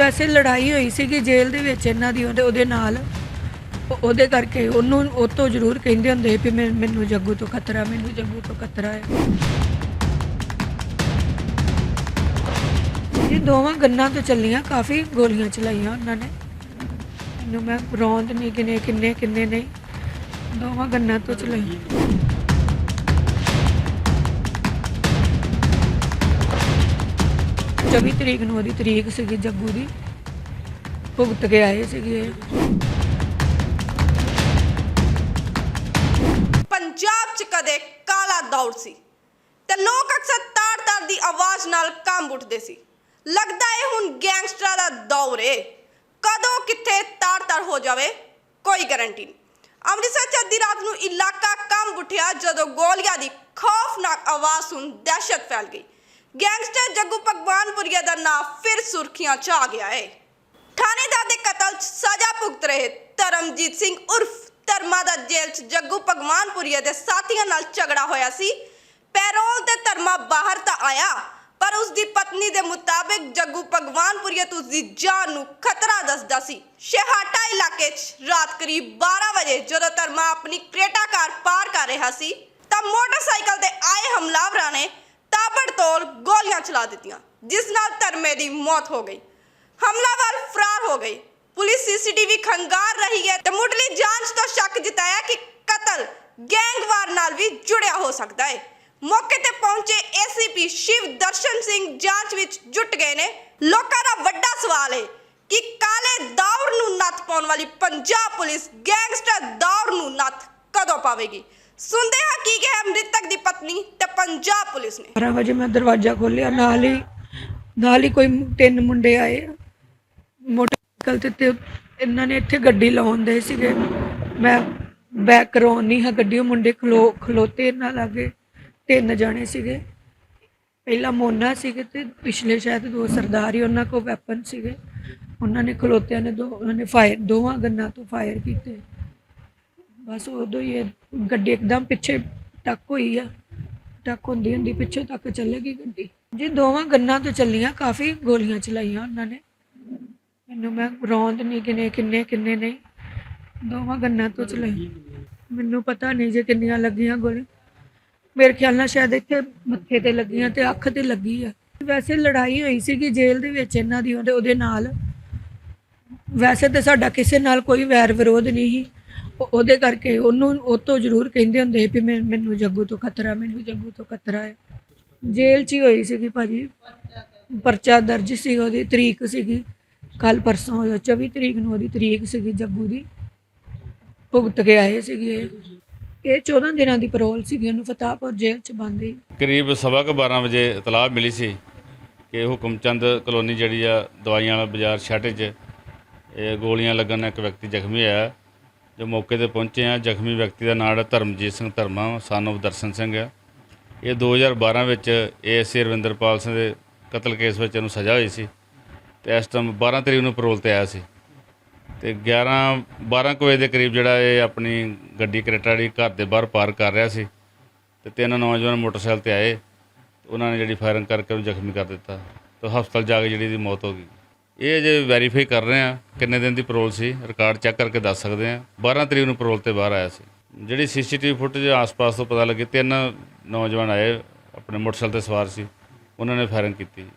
ਵੈਸੇ ਲੜਾਈ ਹੋਈ ਸੀਗੀ ਜੇਲ੍ਹ ਦੇ ਵਿੱਚ ਇਹਨਾਂ ਦੀ ਉਹਦੇ ਉਹਦੇ ਨਾਲ। ਉਹ- ਉਹਦੇ ਕਰਕੇ ਉਹਨੂੰ ਉਹ ਤੋਂ ਜ਼ਰੂਰ ਕਹਿੰਦੇ ਹੁੰਦੇ ਵੀ ਮੈਂ- ਮੈਨੂੰ ਜੱਗੂ ਤੋਂ ਖਤਰਾ ਮੈਨੂੰ ਜੱਗੂ ਤੋਂ ਖਤਰਾ ਹੈ। ਇਹ ਦੋਵਾਂ ਗੰਨਾਂ ਤੋਂ ਚੱਲੀਆਂ, ਕਾਫੀ ਗੋਲੀਆਂ ਚਲਾਈਆਂ ਉਹਨਾਂ ਨੇ। ਮੈਨੂੰ ਮੈਂ ਰੌਂਦ ਨਹੀਂ ਕਿੰਨੇ ਕਿੰਨੇ ਕਿੰਨੇ ਨਹੀਂ। ਦੋਵਾਂ ਗੰਨਾਂ ਤੋਂ ਚਲਾਈਆਂ। 24 ਤਰੀਕ ਨੂੰ ਉਹਦੀ ਤਰੀਕ ਸੀਗੀ ਜੱਗੂ ਦੀ। ਭੁਗਤ ਕੇ ਆਏ ਸੀਗੇ। ਪੰਜਾਬ 'ਚ ਕਦੇ ਕਾਲਾ ਦੌਰ ਸੀ ਤੇ ਲੋਕ ਅਕਸਰ ਤਾੜ-ਤਾੜ ਦੀ ਆਵਾਜ਼ ਨਾਲ ਕੰਬ ਉੱਠਦੇ ਸੀ। ਲੱਗਦਾ ਏ ਹੁਣ ਗੈਂਗਸਟਰਾਂ ਦਾ ਦੌਰ ਏ। ਕਦੋਂ ਕਿੱਥੇ ਤਾੜ-ਤਾੜ ਹੋ ਜਾਵੇ, ਕੋਈ ਗਾਰੰਟੀ ਨਹੀਂ। ਅੰਮ੍ਰਿਤਸਰ 'ਚ ਅੱਧੀ ਰਾਤ ਨੂੰ ਇਲਾਕਾ ਕੰਮ ਉੱਠਿਆ ਜਦੋਂ ਗੋਲੀਆਂ ਦੀ ਖੌਫਨਾਕ ਆਵਾਜ਼ ਸੁਣ ਦਹਿਸ਼ਤ ਫੈਲ ਗਈ। ਗੈਂਗਸਟਰ ਜੱਗੂ ਭਗਵਾਨਪੁਰੀਆ ਦਾ ਨਾਂ ਫਿਰ ਸੁਰਖੀਆਂ 'ਚ ਆ ਗਿਆ ਏ। ਥਾਣੇਦਾਰ ਦੇ ਕਤਲ 'ਚ ਸਜ਼ਾ ਭੁਗਤ ਰਹੇ ਧਰਮਜੀਤ ਸਿੰਘ ਉਰਫ ਧਰਮਾ ਦਾ ਜੇਲ੍ਹ 'ਚ ਜੱਗੂ ਭਗਵਾਨਪੁਰੀਆ ਦੇ ਸਾਥੀਆਂ ਨਾਲ ਝਗੜਾ ਹੋਇਆ ਸੀ। ਪੈਰੋਲ ਤੇ ਧਰਮਾ ਬਾਹਰ ਤਾਂ ਆਇਆ, ਪਰ ਉਸ ਦੀ ਪਤਨੀ ਦੇ ਮੁਤਾਬਿਕ ਜੱਗੂ ਭਗਵਾਨਪੁਰੀਆ ਤੋਂ ਉਸ ਦੀ ਜਾਨ ਨੂੰ ਖਤਰਾ ਦੱਸਦਾ ਸੀ। ਸ਼ਹਾਟਾ ਇਲਾਕੇ 'ਚ ਰਾਤ ਕਰੀਬ 12 ਵਜੇ ਜਦੋਂ ਧਰਮਾ ਆਪਣੀ ਕ੍ਰੇਟਾ ਕਾਰ ਪਾਰ ਕਰ ਰਿਹਾ ਸੀ, ਤਾਂ ਮੋਟਰਸਾਈਕਲ ਤੇ ਆਏ ਹਮਲਾਵਰਾਂ ਨੇ ਤਾਬੜਤੋੜ ਗੋਲੀਆਂ ਚਲਾ ਦਿੱਤੀਆਂ, ਜਿਸ ਨਾਲ ਧਰਮੇ ਦੀ ਮੌਤ ਹੋ ਗਈ। ਹਮਲਾਵਰ ਫਰਾਰ ਹੋ ਗਏ। ਪੁਲਿਸ ਸੀਸੀਟੀਵੀ ਖੰਗਾਰ ਰਹੀ ਹੈ ਤੇ ਮੁੱਢਲੀ ਜਾਂਚ ਤੋਂ ਸ਼ੱਕ ਜਤਾਇਆ ਕਿ ਕਤਲ ਗੈਂਗਵਾਰ ਨਾਲ ਵੀ ਜੁੜਿਆ ਹੋ ਸਕਦਾ ਹੈ। ਮੌਕੇ ਤੇ ਪਹੁੰਚੇ ਏਸੀਪੀ ਸ਼ਿਵ ਦਰਸ਼ਨ ਸਿੰਘ ਜਾਂਚ ਵਿੱਚ ਜੁਟ ਗਏ ਨੇ। ਲੋਕਾਂ ਦਾ ਵੱਡਾ ਸਵਾਲ ਹੈ ਕਿ ਕਾਲੇ ਦੌਰ ਨੂੰ ਨੱਥ ਪਾਉਣ ਵਾਲੀ ਪੰਜਾਬ ਪੁਲਿਸ ਗੈਂਗਸਟਰ ਦੌਰ ਨੂੰ ਨੱਥ ਕਦੋਂ ਪਾਵੇਗੀ? ਸੁਣਦੇ ਹਾਂ ਕੀ ਕਿਹਾ ਮ੍ਰਿਤਕ ਦੀ ਪਤਨੀ ਤੇ ਪੰਜਾਬ ਪੁਲਿਸ ਨੇ। 12 ਵਜੇ ਮੈਂ ਦਰਵਾਜ਼ਾ ਖੋਲ੍ਹਿਆ, ਨਾਲ ਹੀ ਨਾਲ ਹੀ ਕੋਈ ਤਿੰਨ ਮੁੰਡੇ ਆਏ। ਮੋਟਰਸਾਈਕਲ ਤੇ ਤੇ ਇਹਨਾਂ ਨੇ ਇੱਥੇ ਗੱਡੀ ਲਾਉਣ ਦੇ ਸੀਗੇ। ਮੈਂ ਬੈਕ ਕਰਾਉਣ ਨਹੀਂ ਹਾਂ ਗੱਡੀ, ਉਹ ਮੁੰਡੇ ਖਲੋ ਖਲੋਤੇ ਇਹਨਾਂ ਲਾਗੇ, ਤਿੰਨ ਜਾਣੇ ਸੀਗੇ। ਪਹਿਲਾ ਮੋਨਾ ਸੀਗੇ ਤੇ ਪਿਛਲੇ ਸ਼ਾਇਦ ਦੋ ਸਰਦਾਰ ਹੀ ਉਹਨਾਂ ਕੋਲ ਵੈਪਨ ਸੀਗੇ। ਉਹਨਾਂ ਨੇ ਖਲੋਤਿਆਂ ਨੇ ਦੋ ਉਹਨਾਂ ਨੇ ਫਾਇਰ ਦੋਵਾਂ ਗੰਨਾਂ ਤੋਂ ਫਾਇਰ ਕੀਤੇ। ਬਸ ਉਦੋਂ ਹੀ ਇਹ ਗੱਡੀ ਇੱਕਦਮ ਪਿੱਛੇ ਟੱਕ ਹੋਈ ਆ। ਟੱਕ ਹੁੰਦੀ ਹੁੰਦੀ ਪਿੱਛੇ ਤੱਕ ਚੱਲੇਗੀ ਗੱਡੀ। ਜੀ ਦੋਵਾਂ ਗੰਨਾਂ ਤੋਂ ਚੱਲੀਆਂ, ਕਾਫੀ ਗੋਲੀਆਂ ਚਲਾਈਆਂ ਉਹਨਾਂ ਨੇ। ਮੈਨੂੰ ਮੈਂ ਰੌਂਦ ਨਹੀਂ ਕਿਨੇ, ਕਿੰਨੇ ਕਿੰਨੇ ਨਹੀਂ। ਦੋਵਾਂ ਗੰਨਾਂ ਤੋਂ ਚਲਾਈ ਮੈਨੂੰ ਪਤਾ ਨਹੀਂ ਜੇ ਕਿੰਨੀਆਂ ਲੱਗੀਆਂ ਗੋਲੀ ਮੇਰੇ ਖਿਆਲ ਨਾਲ ਸ਼ਾਇਦ ਇੱਥੇ ਮੱਥੇ ਤੇ ਲੱਗੀਆਂ ਤੇ ਅੱਖ ਤੇ ਲੱਗੀ ਆ। ਵੈਸੇ ਲੜਾਈ ਹੋਈ ਸੀਗੀ ਜੇਲ੍ਹ ਦੇ ਵਿੱਚ ਇਹਨਾਂ ਦੀ ਉਹਦੇ ਉਹਦੇ ਨਾਲ। ਵੈਸੇ ਤੇ ਸਾਡਾ ਕਿਸੇ ਨਾਲ ਕੋਈ ਵੈਰ ਵਿਰੋਧ ਨਹੀਂ ਸੀ। ਉਹਦੇ ਕਰਕੇ ਉਹਨੂੰ ਉਹ ਤੋਂ ਜ਼ਰੂਰ ਕਹਿੰਦੇ ਹੁੰਦੇ ਵੀ ਮੈਂ- ਮੈਨੂੰ ਜੱਗੂ ਤੋਂ ਖਤਰਾ, ਮੈਨੂੰ ਜੱਗੂ ਤੋਂ ਖਤਰਾ ਹੈ। ਜੇਲ੍ਹ 'ਚ ਹੀ ਹੋਈ ਸੀਗੀ ਭਾਜੀ। ਪਰਚਾ ਦਰਜ ਸੀ ਉਹਦੀ, ਤਰੀਕ ਸੀਗੀ। ਕੱਲ ਪਰਸੋਂ ਹੋਇਆ 24 ਤਰੀਕ ਨੂੰ ਉਹਦੀ ਤਰੀਕ ਸੀਗੀ ਜੱਗੂ ਦੀ। ਭੁਗਤ ਕੇ ਆਏ ਸੀਗੇ ਇਹ। ਇਹ 14 ਦਿਨਾਂ ਦੀ ਪਰੋਲ ਸੀਗੀ ਉਹਨੂੰ, ਫਤਾਹਪੁਰ ਜੇਲ੍ਹ 'ਚ ਬੰਦ ਸੀ ਕਰੀਬ ਸਵਾ ਕੁ 12 ਵਜੇ ਇਤਲਾਹ ਮਿਲੀ ਸੀ ਕਿ ਹੁਕਮ ਚੰਦ ਕਲੋਨੀ ਜਿਹੜੀ ਆ ਦਵਾਈਆਂ ਵਾਲਾ ਬਾਜ਼ਾਰ ਛਾਟੇ 'ਚ ਇਹ ਗੋਲੀਆਂ ਲੱਗਣ ਨਾਲ ਇੱਕ ਵਿਅਕਤੀ ਜ਼ਖਮੀ ਹੋਇਆ। ਜੋ ਮੌਕੇ ਤੇ ਪਹੁੰਚੇ ਆ ਜ਼ਖਮੀ ਵਿਅਕਤੀ ਦਾ ਨਾਮ ਹੈ ਧਰਮਜੀਤ ਸਿੰਘ ਧਰਮਾ, son of ਦਰਸ਼ਨ ਸਿੰਘ ਆ ਇਹ 2012 ਵਿੱਚ ਏਐਸਸੀ ਰਵਿੰਦਰਪਾਲ ਸਿੰਘ ਦੇ ਕਤਲ ਕੇਸ ਵਿੱਚ ਇਹਨੂੰ ਸਜ਼ਾ ਹੋਈ ਸੀ ਤੇ ਇਸ ਟਾਈਮ 12 ਤਰੀਕ ਨੂੰ ਪੈਰੋਲ ਤੇ ਆਇਆ ਸੀ। ਤੇ 11 12 ਕੁ ਵਜੇ ਦੇ ਕਰੀਬ ਜਿਹੜਾ ਇਹ ਆਪਣੀ ਗੱਡੀ ਕਰੇਟਾ ਜਿਹੜੀ ਘਰ ਦੇ ਬਾਹਰ ਪਾਰ ਕਰ ਰਿਹਾ ਸੀ ਤੇ ਤਿੰਨ ਨੌਜਵਾਨ ਮੋਟਰਸਾਈਕਲ ਤੇ ਆਏ ਉਹਨਾਂ ਨੇ ਜਿਹੜੀ ਫਾਇਰਿੰਗ ਕਰਕੇ ਉਹਨੂੰ ਜ਼ਖਮੀ ਕਰ ਦਿੱਤਾ ਤੇ ਹਸਪਤਾਲ ਜਾ ਕੇ ਜਿਹੜੀ ਦੀ ਮੌਤ ਹੋ ਗਈ। ਇਹ ਜੇ ਵੈਰੀਫਾਈ ਕਰ ਰਹੇ ਆ ਕਿੰਨੇ ਦਿਨ ਦੀ ਪਰੋਲ ਸੀ ਰਿਕਾਰਡ ਚੈੱਕ ਕਰਕੇ ਦੱਸ ਸਕਦੇ ਆ 12 ਤਰੀਕ ਨੂੰ ਪਰੋਲ ਤੇ ਬਾਹਰ ਆਇਆ ਸੀ। ਜਿਹੜੀ ਸੀਸੀਟੀਵੀ ਫੁਟੇਜ ਆਸ-ਪਾਸ ਤੋਂ ਪਤਾ ਲੱਗੀ, ਤਿੰਨ ਨੌਜਵਾਨ ਆਏ, ਆਪਣੇ ਮੋਟਰਸਾਈਕਲ ਤੇ ਸਵਾਰ ਸੀ। ਉਹਨਾਂ ਨੇ ਫਾਇਰਿੰਗ ਕੀਤੀ।